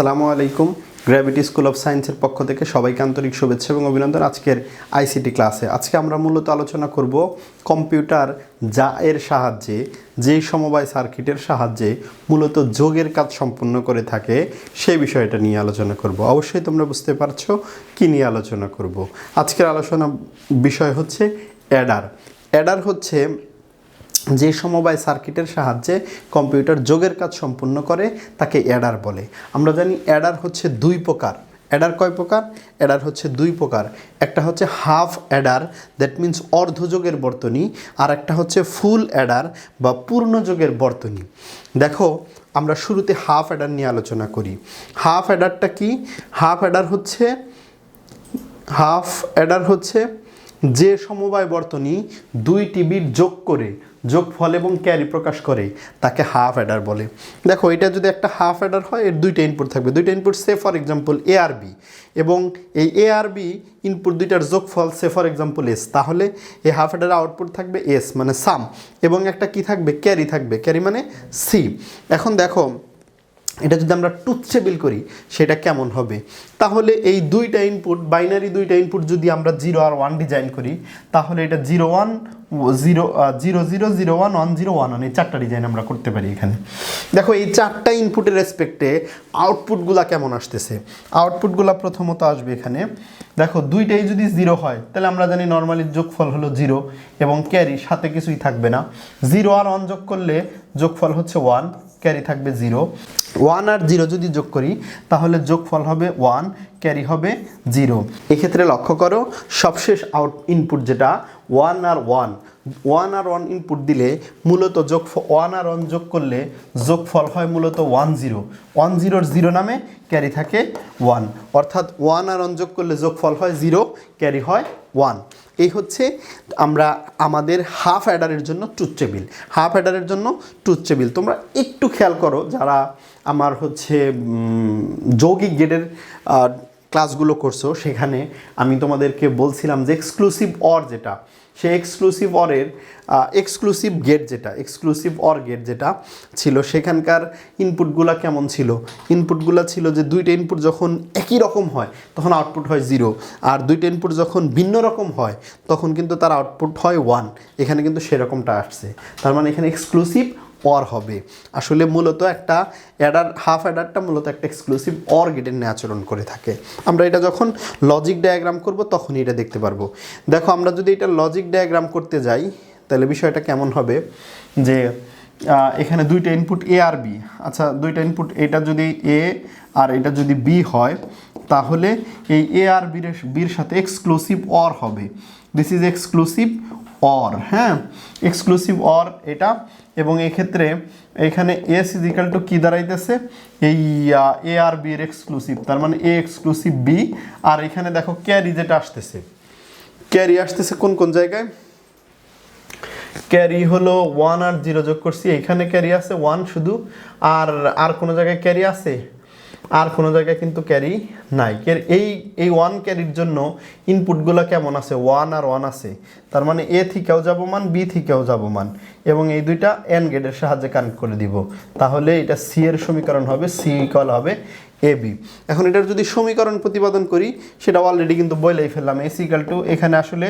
আসসালামু আলাইকুম। Gravity school of সায়েন্সের পক্ষ থেকে সবাইকে আন্তরিক শুভেচ্ছা এবং অভিনন্দন আজকের আইসিটি ক্লাসে আজকে আমরা মূলত আলোচনা করব কম্পিউটার যা এর সাহায্যে যেই সমবায় সার্কিটের সাহায্যে মূলত যোগের কাজ সম্পন্ন করে থাকে, সেই বিষয়টা নিয়ে আলোচনা করব। অবশ্যই তোমরা বুঝতে পারছ কি নিয়ে আলোচনা করব। আজকের আলোচনা বিষয় হচ্ছে অ্যাডার। অ্যাডার হচ্ছে যে সমবায় সার্কিটের সাহায্যে কম্পিউটার যোগের কাজ সম্পূর্ণ করে, তাকে অ্যাডার বলে। আমরা জানি অ্যাডার হচ্ছে দুই প্রকার। অ্যাডার কয় প্রকার? অ্যাডার হচ্ছে দুই প্রকার। একটা হচ্ছে হাফ অ্যাডার দ্যাট মিন্স অর্ধযোগের বর্তনী, আর একটা হচ্ছে ফুল অ্যাডার বা পূর্ণযোগের বর্তনী। দেখো, আমরা শুরুতে হাফ অ্যাডার নিয়ে আলোচনা করি। হাফ অ্যাডারটা কি? হাফ অ্যাডার হচ্ছে, হাফ অ্যাডার হচ্ছে যে সমবায় বর্তনী দুইটি বিট যোগ করে, যোগফল এবং ক্যারি প্রকাশ করে, তাকে হাফ অ্যাডার বলে। দেখো, এটা যদি একটা হাফ অ্যাডার হয়, এর দুইটা ইনপুট থাকবে। দুইটা input say for example A R B এবং এই এ আর বি ইনপুট দুইটার যোগফল সে ফর এক্সাম্পল এস তাহলে এই হাফ অ্যাডার আউটপুট থাকবে এস মানে সাম এবং একটা কি থাকবে? ক্যারি থাকবে। ক্যারি মানে সি এখন দেখো, এটা যদি আমরা টুথ টেবিল করি, সেটা কেমন হবে? তাহলে এই দুইটা ইনপুট বাইনারি দুইটা ইনপুট যদি আমরা জিরো আর ওয়ান ডিজাইন করি, তাহলে এটা zero one zero zero zero zero one one zero one one এই চারটা ডিজাইন আমরা করতে পারি এখানে। দেখো, এই চারটা ইনপুটের রেসপেক্টে আউটপুটগুলা কেমন আসতেছে? আউটপুটগুলা প্রথমত আসবে এখানে। দেখো, দুইটাই যদি জিরো হয়, তাহলে আমরা জানি নর্মালি যোগফল হলো জিরো এবং ক্যারি সাথে কিছুই থাকবে না। জিরো আর ওয়ান যোগ করলে যোগফল হচ্ছে ওয়ান ক্যারি থাকবে জিরো ওয়ান আর জিরো যদি যোগ করি, তাহলে যোগফল হবে ওয়ান ক্যারি হবে জিরো। এক্ষেত্রে লক্ষ্য করো, সবশেষ আউট ইনপুট যেটা ওয়ান আর ওয়ান ওয়ান আর ওয়ান ইনপুট দিলে মূলত যোগ ওয়ান আর ওয়ান যোগ করলে যোগফল হয় মূলত ওয়ান জিরো ওয়ান জিরোর জিরো নামে ক্যারি থাকে ওয়ান অর্থাৎ ওয়ান আর ওয়ান যোগ করলে যোগফল হয় জিরো ক্যারি হয় ওয়ান এই হচ্ছে আমরা আমাদের হাফ অ্যাডারের জন্য টুথ টেবিল হাফ অ্যাডারের জন্য টুথ টেবিল তোমরা একটু খেয়াল করো যারা আমার হচ্ছে যৌগিক গেটের ক্লাসগুলো করছ, সেখানে আমি তোমাদেরকে বলছিলাম যে এক্সক্লুসিভ অর যেটা, সে এক্সক্লুসিভ অরের এক্সক্লুসিভ গেট যেটা এক্সক্লুসিভ অর গেট যেটা ছিল, সেখানকার ইনপুটগুলো কেমন ছিল? ইনপুটগুলো ছিল যে দুইটা ইনপুট যখন একই রকম হয়, তখন আউটপুট হয় জিরো আর দুইটা ইনপুট যখন ভিন্ন রকম হয়, তখন কিন্তু তার আউটপুট হয় ওয়ান এখানে কিন্তু সেরকমটা আসছে। তার মানে এখানে এক্সক্লুসিভ অর হবে। আসলে মূলত একটা অ্যাডার হাফ অ্যাডারটা মূলত একটা এক্সক্লুসিভ অর গেটের নিয়ে আচরণ করে থাকে। আমরা এটা যখন লজিক ডায়াগ্রাম করব তখনই এটা দেখতে পারব। দেখো, আমরা যদি এটা লজিক ডায়াগ্রাম করতে যাই, তাহলে বিষয়টা কেমন হবে? যে এখানে দুইটা ইনপুট এ আর বি আচ্ছা দুইটা ইনপুট এটা যদি এ আর এটা যদি বি হয়, তাহলে এই এ আর বির বির সাথে এক্সক্লুসিভ অর হবে। দিস ইজ এক্সক্লুসিভ অর হ্যাঁ? এক্সক্লুসিভ অর এটা। এবং এক্ষেত্রে এখানে এস ইজ ইকাল টু কী দাঁড়াইতেছে? এই এ আর বি এর এক্সক্লুসিভ তার মানে এ এক্সক্লুসিভ বি আর এখানে দেখো ক্যারি যেটা আসতেছে। ক্যারি আসতেছে কোন কোন জায়গায়? ক্যারি হলো ওয়ান আর জিরো যোগ করছি। এখানে ক্যারি আছে ওয়ান শুধু। আর আর কোনো জায়গায় ক্যারি আছে? আর কোনো জায়গায় কিন্তু ক্যারি নাই। এই এই ওয়ান ক্যারির জন্য ইনপুটগুলো কেমন আছে? ওয়ান আর ওয়ান আছে। তার মানে এ থেকেও যাব মান বি থেকেও যাব মান এবং এই দুইটা এন গেটের সাহায্যে কানেক্ট করে দিব। তাহলে এটা সি এর সমীকরণ হবে সি ইকুয়াল হবে এ বি এখন এটার যদি সমীকরণ প্রতিপাদন করি, সেটা অলরেডি কিন্তু বলেই ফেললাম। এস ইকাল টু এখানে আসলে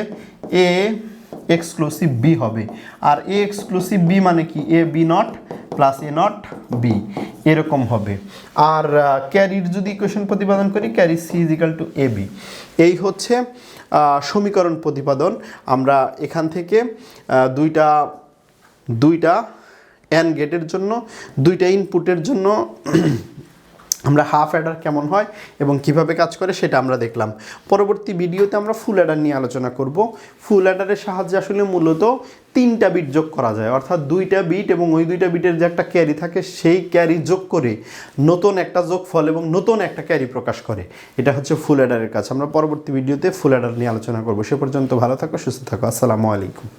এ এক্সক্লুসিভ বি হবে। আর এ এক্সক্লুসিভ বি মানে কি? A B not plus A not B এরকম হবে। আর ক্যারির যদি ইকুয়েশন প্রতিপাদন করি carry C is equal to A B এই হচ্ছে সমীকরণ প্রতিপাদন। আমরা এখান থেকে দুইটা দুইটা অ্যান গেটের জন্য, দুইটা ইনপুটের জন্য আমরা হাফ অ্যাডার কেমন হয় এবং কীভাবে কাজ করে সেটা আমরা দেখলাম। পরবর্তী ভিডিওতে আমরা ফুল অ্যাডার নিয়ে আলোচনা করব। ফুল অ্যাডারের সাহায্যে আসলে মূলত তিনটা বিট যোগ করা যায়। অর্থাৎ দুইটা বিট এবং ওই দুইটা বিটের যে একটা ক্যারি থাকে, সেই ক্যারি যোগ করে নতুন একটা যোগ ফল এবং নতুন একটা ক্যারি প্রকাশ করে। এটা হচ্ছে ফুল অ্যাডারের কাজ। আমরা পরবর্তী ভিডিওতে ফুল অ্যাডার নিয়ে আলোচনা করব। সে পর্যন্ত ভালো থাকো, সুস্থ থাকো। আসসালামু আলাইকুম।